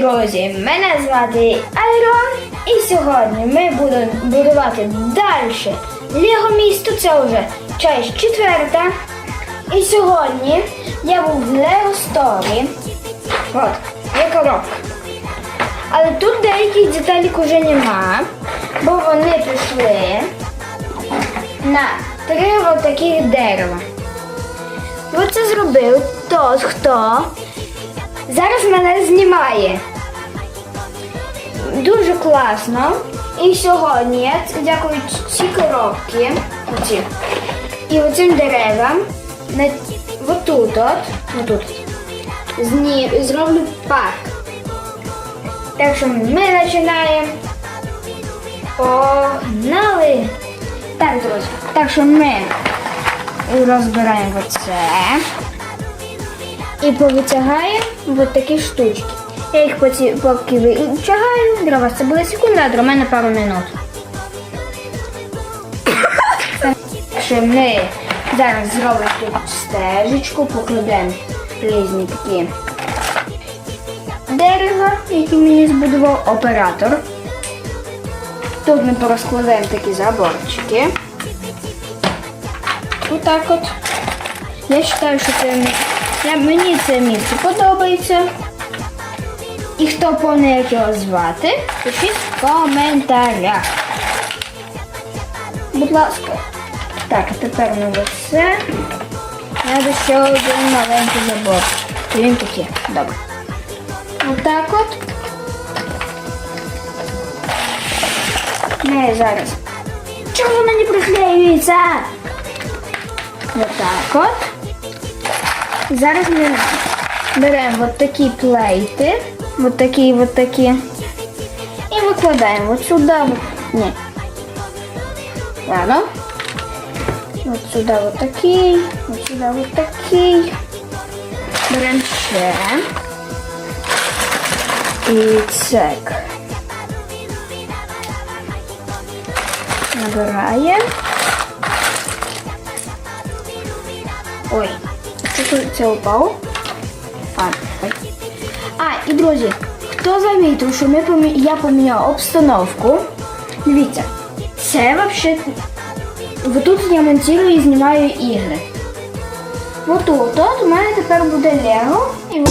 друзі! Мене звати Айрон, і сьогодні ми будемо будувати далі. Лего місто це вже часть четверта. І сьогодні я був в Lego Story. От, є. Але тут деяких деталей вже нема, бо вони пішли на три отаких дерева. Оце зробив тот, хто зараз мене знімає. Дуже класно. І сьогодні я дякую ці коробки, оці, і оцим деревам, на, отут, от, отут, зні, зроблю парк. Так що ми починаємо. Погнали! Так, друзі, так що ми розбираємо оце і повитягаємо от такі штучки. Я їх поці- поки витягаю, для вас це буде секунда, а для мене пару минут. Так що ми зараз зробимо тут стежечку, покладемо різні такі дерева, які мені збудував оператор. Тут ми порозкладаємо такі заборчики. Отак от. Я вважаю, що це я, мені це місце подобається. І хто повне як його звати, пишіть в коментарях. Будь ласка. Так, а тепер на це. Треба ще один маленький забор. Він є. Добре. Отак от. Ми зараз. Чому вона не приклеюється? Отак от. Зараз ми беремо от такі плейти. От такі, от такі. І викладаємо от сюди. Ні. Ладно. От сюди от такий. От сюди от такий. Беремо ще. І цек. Набираємо. Ой, це упало? А, а, і друзі, хто замітив, що ми помі... я поміняла обстановку? Дивіться, це взагалі. Тут я монтую і знімаю ігри. Отут, от у мене тепер буде Лего і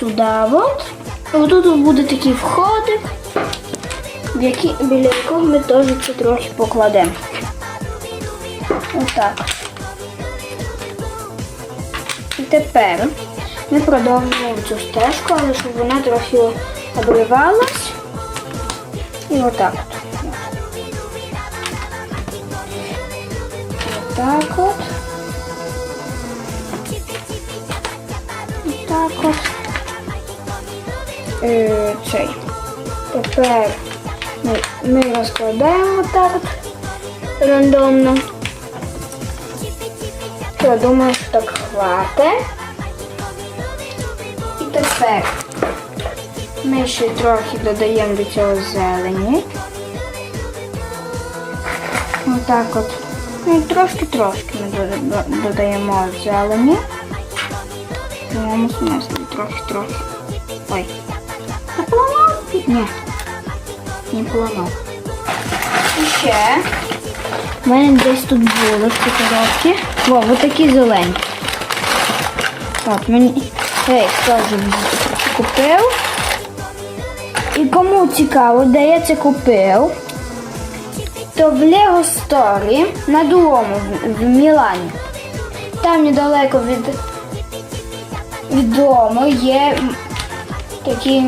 сюди. От. І тут буде такий входик, в який, біля якого ми теж це трохи покладемо. Отак. І тепер ми продовжуємо цю стежку, але щоб вона трохи обривалась. І отак от. Отак от. Отак от. Е, цей. Тепер ми, ми розкладаємо так от рандомно. Я думаю, що так хватить. І тепер ми ще трохи додаємо до цього зелені. Отак от. Ну, трошки-трошки ми додаємо зелені. Трохи-трохи. Ой. Ні. Не поламав. І ще. У мене десь тут було ці коробки. Во, ось такі зелені. Так, мені Ей, теж купив. І кому цікаво, де я це купив, то в Lego Story на Дуому в, Мілані. Там недалеко від, від дому є м, такий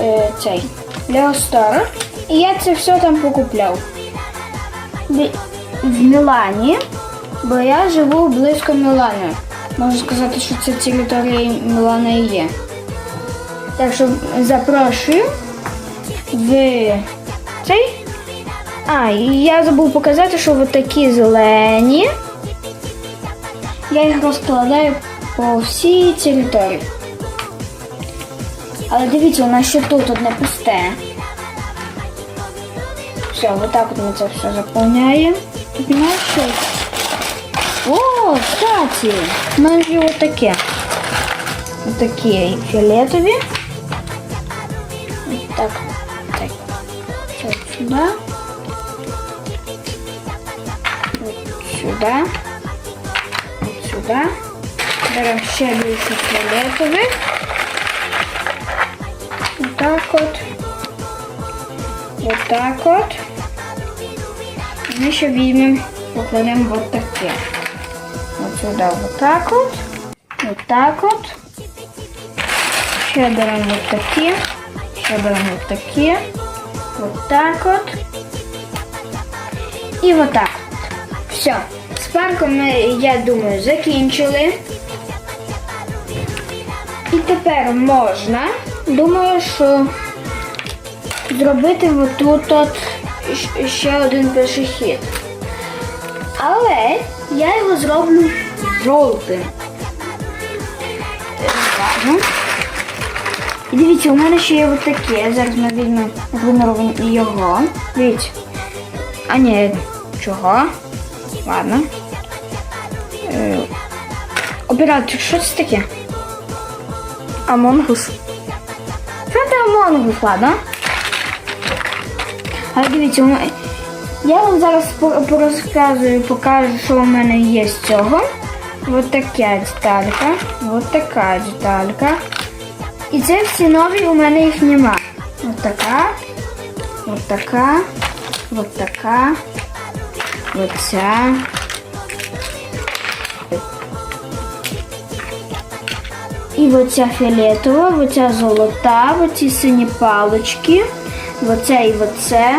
е, цей Lego І я це все там покупляв. В Мілані, бо я живу близько Мілану. Можна сказати, що це територія Мілана і є. Так що запрошую в цей. А, я забув показати, що от такі зелені. Я їх розкладаю по всій території. Але дивіться, у нас ще тут одне пусте. Все, отак от ми це все заповняємо. Тут немає щось. О, кстати, у мене ж є отаке. Отакі фіолетові. Так, так. Це от сюди. От сюди. От сюди. Беремо ще більше фіолетових. Отак от. Отак от. Ми ще візьмемо, покладемо от таке. От сюди отак от. Отак от. Ще беремо от такі. Ще беремо от такі. Отак от. І отак. Все. З парком ми, я думаю, закінчили. І тепер можна, думаю, що зробити отут от ще один пешехід. Але я його зроблю жовтим. І дивіться, у мене ще є от таке. Зараз ми візьмемо вимірюємо його. Дивіться. А ні, чого? Ладно. Е, Оператор, що це таке? Амонгус. Що Амонгус, ладно? Але дивіться, я вам зараз по- порозказую, покажу, що у мене є з цього. Ось така деталька, ось така деталька. І це всі нові, у мене їх нема. Ось така, ось така, ось така, оця. І оця фіолетова, оця золота, оці сині палочки, оце і оце,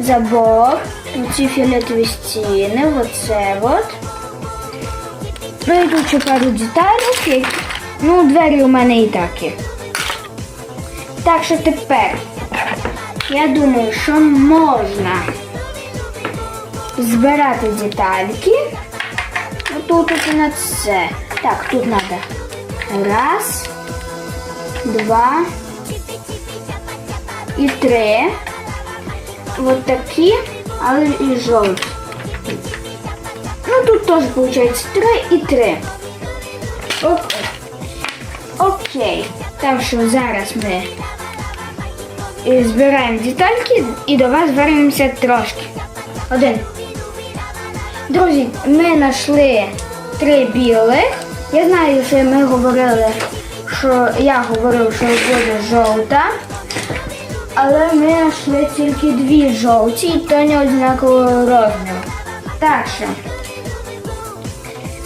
забор, оці фіолетові стіни, оце от. Пройду ще пару деталей, ну, двері у мене і так є. Так що тепер, я думаю, що можна збирати детальки. Отут от на це. Так, тут треба. Раз, два і три. Вот такі, але і жовті. Ну тут теж виходить три і три. Окей. Окей. Так що зараз ми збираємо детальки і до вас вернемося трошки. Один. Друзі, ми знайшли три білих. Я знаю, що ми говорили, що я говорив, що буде жовта, але ми знайшли тільки дві жовті, і то не однакового розміру. Так що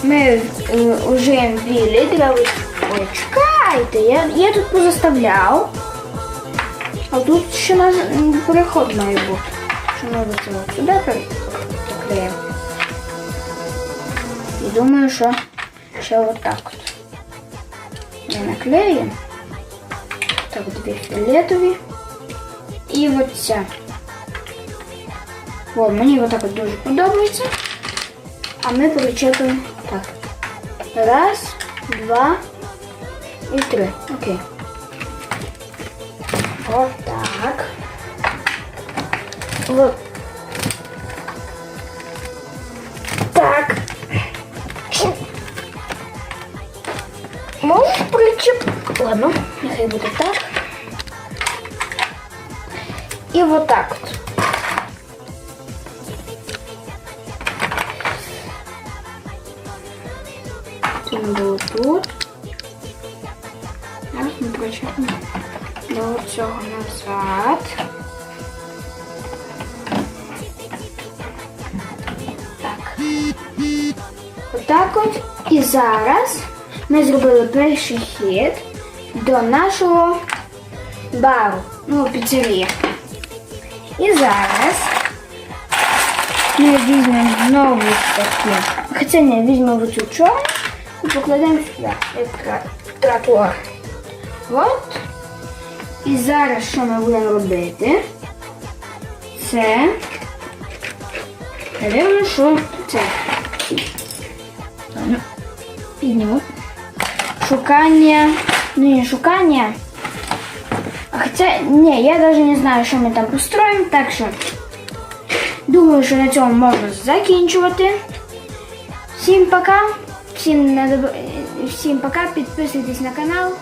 ми е, ужиємо білі ви- Ой, чекайте, я, я тут позаставляв. А тут ще наш переход має бути. Що до цього сюди приклеїмо. І думаю, що ще отак от. Ми наклеїмо. Так, дві фіолетові. І оця. О, мені отак от дуже подобається. А ми причепимо так. Раз, два і три. Окей. Отак. Вот. Ладно, нехай буде так. І вот так от. Було тут. Зараз ми причепимо до цього назад. Так. Отак от. І зараз ми зробили перший хід до нашого бару, ну, піцерії. І зараз ми візьмемо знову такі. Хоча не візьмемо цю чорну і покладемо сюди, як тротуар. От. І зараз що ми будемо робити? Це. Напевно, що це. Підніму. Шукання. Ну не шукание. Хотя, не, я даже не знаю, що ми там построїмо, так що думаю, що на цьому можна закінчувати. Всім пока. Всім, надо... всім пока. Підписуйтесь на канал.